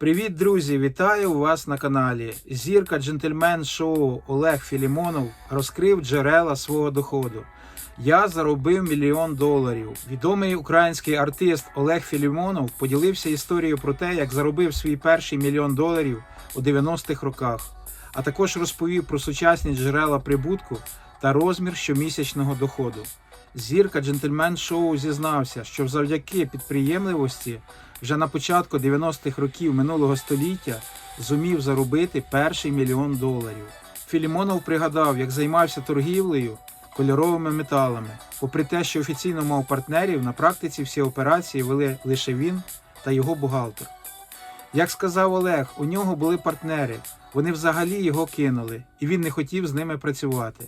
Привіт, друзі! Вітаю вас на каналі. Зірка джентльмен шоу Олег Філімонов розкрив джерела свого доходу. Я заробив мільйон доларів. Відомий український артист Олег Філімонов поділився історією про те, як заробив свій перший мільйон доларів у 90-х роках, а також розповів про сучасні джерела прибутку та розмір щомісячного доходу. Зірка джентльмен шоу зізнався, що завдяки підприємливості вже на початку 90-х років минулого століття зумів заробити перший мільйон доларів. Філімонов пригадав, як займався торгівлею кольоровими металами. Попри те, що офіційно мав партнерів, на практиці всі операції вели лише він та його бухгалтер. Як сказав Олег, у нього були партнери, вони взагалі його кинули, і він не хотів з ними працювати.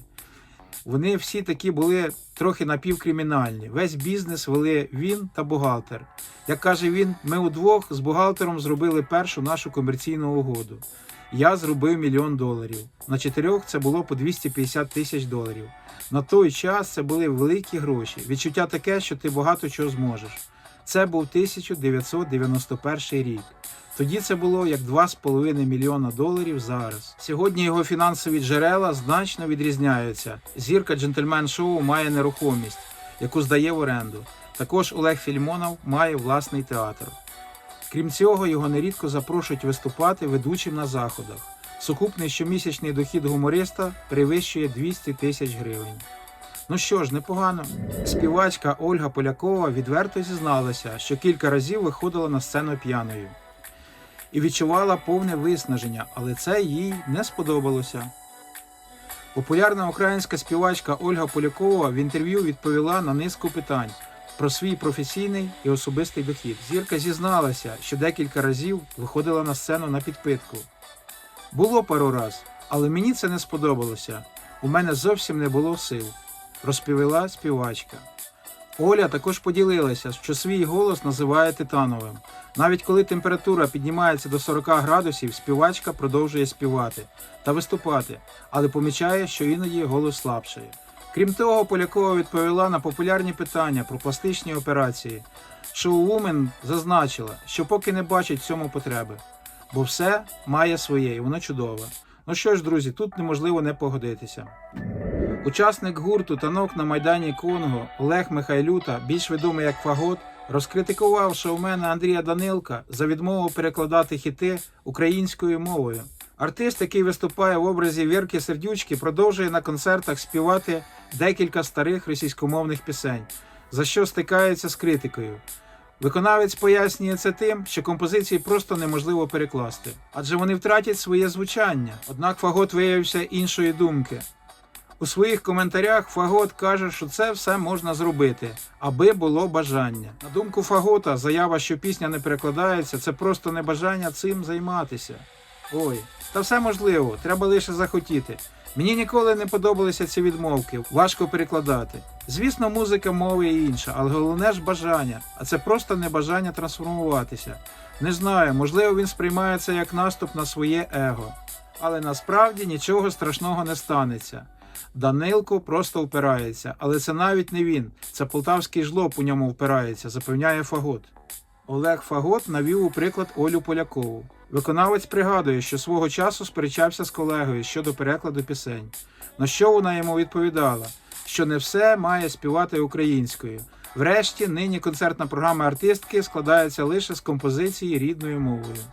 Вони всі такі були трохи напівкримінальні. Весь бізнес вели він та бухгалтер. Як каже він, ми удвох з бухгалтером зробили першу нашу комерційну угоду. Я зробив мільйон доларів. На чотирьох це було по 250 тисяч доларів. На той час це були великі гроші. Відчуття таке, що ти багато чого зможеш. Це був 1991 рік. Тоді це було як 2,5 мільйона доларів зараз. Сьогодні його фінансові джерела значно відрізняються. Зірка джентльмен шоу має нерухомість, яку здає в оренду. Також Олег Фільмонов має власний театр. Крім цього, його нерідко запрошують виступати ведучим на заходах. Сукупний щомісячний дохід гумориста перевищує 200 тисяч гривень. Ну що ж, непогано. Співачка Ольга Полякова відверто зізналася, що кілька разів виходила на сцену п'яною і відчувала повне виснаження, але це їй не сподобалося. Популярна українська співачка Ольга Полякова в інтерв'ю відповіла на низку питань про свій професійний і особистий дохід. Зірка зізналася, що декілька разів виходила на сцену на підпитку. Було пару раз, але мені це не сподобалося. У мене зовсім не було сил, розповіла співачка. Оля також поділилася, що свій голос називає титановим. Навіть коли температура піднімається до 40 градусів, співачка продовжує співати та виступати, але помічає, що іноді голос слабшає. Крім того, Полякова відповіла на популярні питання про пластичні операції. Шоу-вумен зазначила, що поки не бачить в цьому потреби, бо все має своє і воно чудове. Ну що ж, друзі, тут неможливо не погодитися. Учасник гурту танок на майдані Конго Олег Михайлюта, більш відомий як Фагот, розкритикував шоумена Андрія Данилка за відмову перекладати хіти українською мовою. Артист, який виступає в образі Вірки Сердючки, продовжує на концертах співати декілька старих російськомовних пісень, за що стикається з критикою. Виконавець пояснює це тим, що композиції просто неможливо перекласти, адже вони втратять своє звучання. Однак Фагот виявився іншої думки. У своїх коментарях Фагот каже, що це все можна зробити, аби було бажання. На думку Фагота, заява, що пісня не перекладається, це просто небажання цим займатися. Ой, та все можливо, треба лише захотіти. Мені ніколи не подобалися ці відмовки, важко перекладати. Звісно, музика мови і інша, але головне ж бажання, а це просто небажання трансформуватися. Не знаю, можливо, він сприймає це як наступ на своє его. Але насправді нічого страшного не станеться. Данилко просто впирається, але це навіть не він. Це полтавський жлоб у ньому впирається, запевняє Фагот. Олег Фагот навів у приклад Олю Полякову. Виконавець пригадує, що свого часу сперечався з колегою щодо перекладу пісень. На що вона йому відповідала, що не все має співати українською. Врешті, нині концертна програма артистки складається лише з композиції рідною мовою.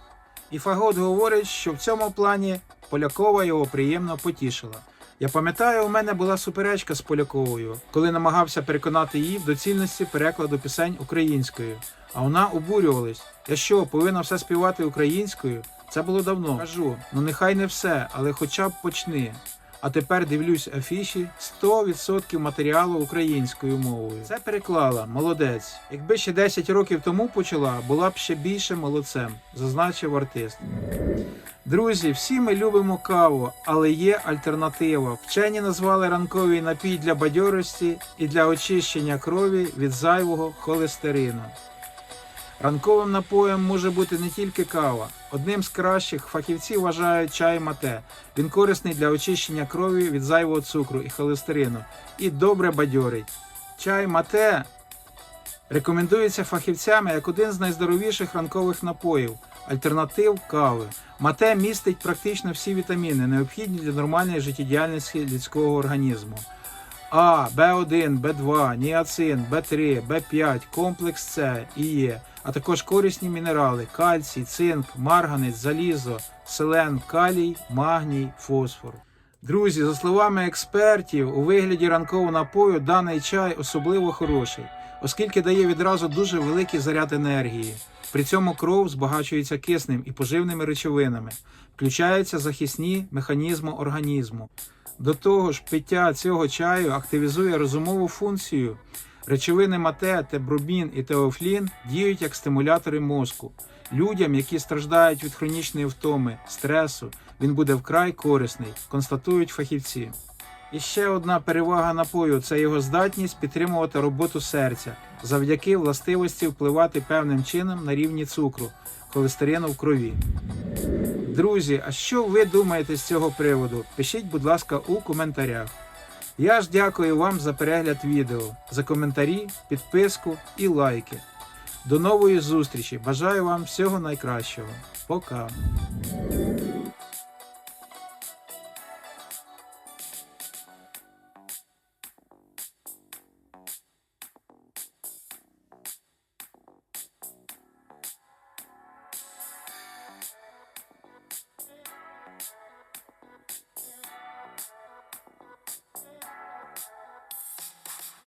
І Фагот говорить, що в цьому плані Полякова його приємно потішила. Я пам'ятаю, у мене була суперечка з Поляковою, коли намагався переконати її в доцільності перекладу пісень українською. А вона обурювалась. Я що, повинна все співати українською? Це було давно. Кажу, ну нехай не все, але хоча б почни. А тепер дивлюсь афіші 100% матеріалу українською мовою. Це переклала, молодець. Якби ще 10 років тому почала, була б ще більше молодцем, зазначив артист. Друзі, всі ми любимо каву, але є альтернатива. Вчені назвали ранковий напій для бадьорості і для очищення крові від зайвого холестерину. Ранковим напоєм може бути не тільки кава. Одним з кращих фахівці вважають чай мате. Він корисний для очищення крові від зайвого цукру і холестерину і добре бадьорить. Чай мате рекомендується фахівцями як один з найздоровіших ранкових напоїв, альтернатив кави. Мате містить практично всі вітаміни, необхідні для нормальної життєдіяльності людського організму. А, Б1, Б2, ніацин, Б3, Б5, комплекс С і Е, а також корисні мінерали кальцій, цинк, марганець, залізо, селен, калій, магній, фосфор. Друзі, за словами експертів, у вигляді ранкового напою даний чай особливо хороший, оскільки дає відразу дуже великий заряд енергії. При цьому кров збагачується киснем і поживними речовинами, включаються захисні механізми організму. До того ж, пиття цього чаю активізує розумову функцію. Речовини мате, тебробін і теофлін діють як стимулятори мозку. Людям, які страждають від хронічної втоми, стресу, він буде вкрай корисний, констатують фахівці. І ще одна перевага напою це його здатність підтримувати роботу серця завдяки властивості впливати певним чином на рівні цукру, холестерину в крові. Друзі, а що ви думаєте з цього приводу? Пишіть, будь ласка, у коментарях. Я ж дякую вам за перегляд відео, за коментарі, підписку і лайки. До нової зустрічі! Бажаю вам всього найкращого. Пока!